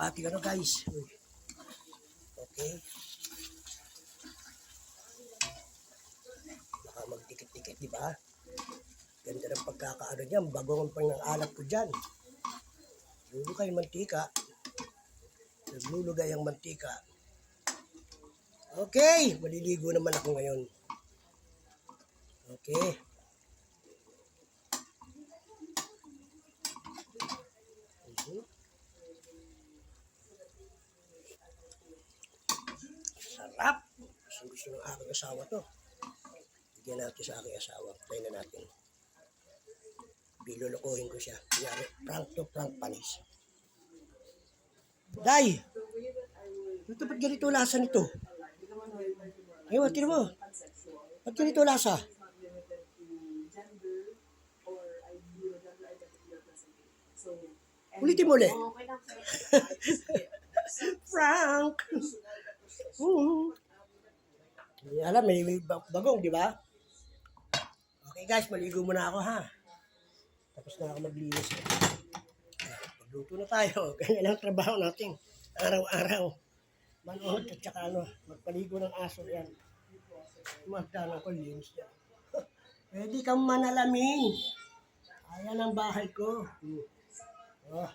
ating ano guys. Uy. Okay. Baka magdikit-dikit, di ba? Ganda ng pagkakaano dyan. Bagong pang ng alat ko dyan. Lulugay mantika. Naglulugay ang mantika. Okay, maliligo naman ako ngayon. Okay. Sarap. Gusto gusto ng aking asawa to. Bigyan natin sa aking asawa. Try na natin. Bilulukuhin ko siya. Kunyari, prank to prank panis. Day! Ito ba't ganito lasa nito? Ayun, tino mo. Ba't ganito lasa? Ulitin mo ulit. Frank! Mm. Hindi alam, may may bagong, di ba? Okay guys, maligo muna ako ha. Tapos na ako maglinis. Magluto na tayo. Ganyan ang trabaho natin. Araw-araw. Manood at saka ano, magpaligo ng aso yan. Magdala ko linis yan. Pwede kang manalamin. Ayan ang bahay ko. Hmm. Oh,